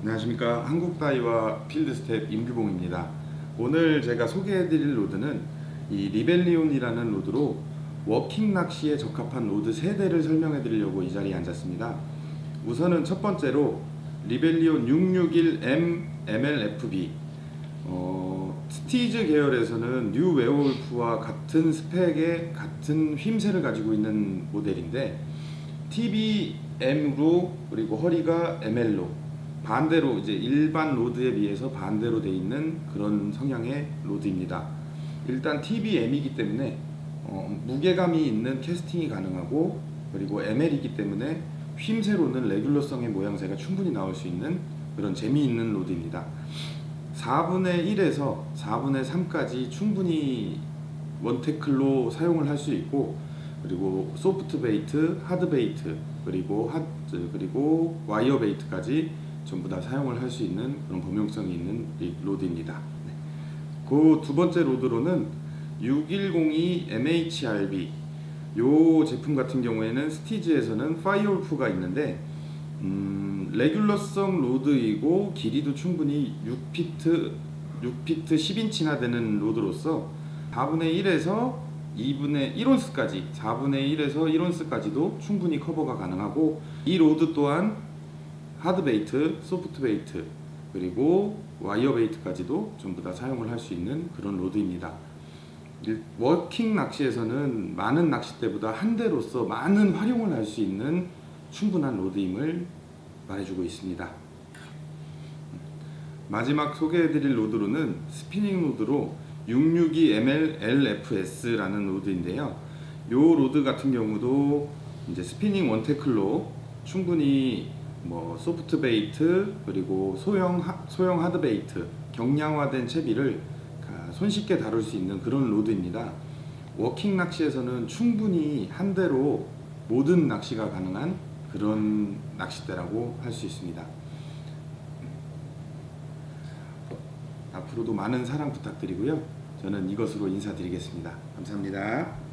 안녕하십니까. 한국다이와 필드스텝 임규봉입니다. 오늘 제가 소개해드릴 로드는 이 리벨리온이라는 로드로 워킹 낚시에 적합한 로드 3대를 설명해 드리려고 이 자리에 앉았습니다. 우선은 첫 번째로 리벨리온 661M MLFB 어, 스티즈 계열에서는 뉴 웨어울프와 같은 스펙의 같은 휘임새를 가지고 있는 모델인데 TBM으로 그리고 허리가 ML로 반대로 이제 일반 로드에 비해서 반대로 돼 있는 그런 성향의 로드입니다. 일단 TBM이기 때문에 어, 무게감이 있는 캐스팅이 가능하고 그리고 ML이기 때문에 휘임새로는 레귤러성의 모양새가 충분히 나올 수 있는 그런 재미있는 로드입니다. 4분의 1에서 4분의 3까지 충분히 원테클로 사용을 할 수 있고 그리고 소프트 베이트, 하드 베이트 그리고 하 그리고 와이어 베이트까지 전부 다 사용을 할 수 있는 그런 범용성이 있는 이 로드입니다. 그두 번째 로드로는 6102 MHRB 요 제품 같은 경우에는 스티즈에서는 파이올프가 있는데 음, 레귤러성 로드이고 길이도 충분히 6피트 6피트 10인치나 되는 로드로서 4분의 1에서 2분의 1온스까지 4분의 1에서 1온스까지도 충분히 커버가 가능하고 이 로드 또한 하드 베이트, 소프트 베이트 그리고 와이어 베이트까지도 전부 다 사용을 할 수 있는 그런 로드입니다. 일- 워킹 낚시에서는 많은 낚싯대보다 한 대로서 많은 활용을 할 수 있는 충분한 로드임을 말해주고 있습니다. 마지막 소개해드릴 로드로는 스피닝 로드로 662ML LFS라는 로드인데요. 요 로드 같은 경우도 이제 스피닝 원테클로 충분히 뭐 소프트 베이트 그리고 소형 하, 소형 하드 베이트 경량화된 채비를 가- 손쉽게 다룰 수 있는 그런 로드입니다. 워킹 낚시에서는 충분히 한 대로 모든 낚시가 가능한 그런 낚싯대라고 할 수 있습니다. 앞으로도 많은 사랑 부탁드리고요. 저는 이것으로 인사드리겠습니다. 감사합니다.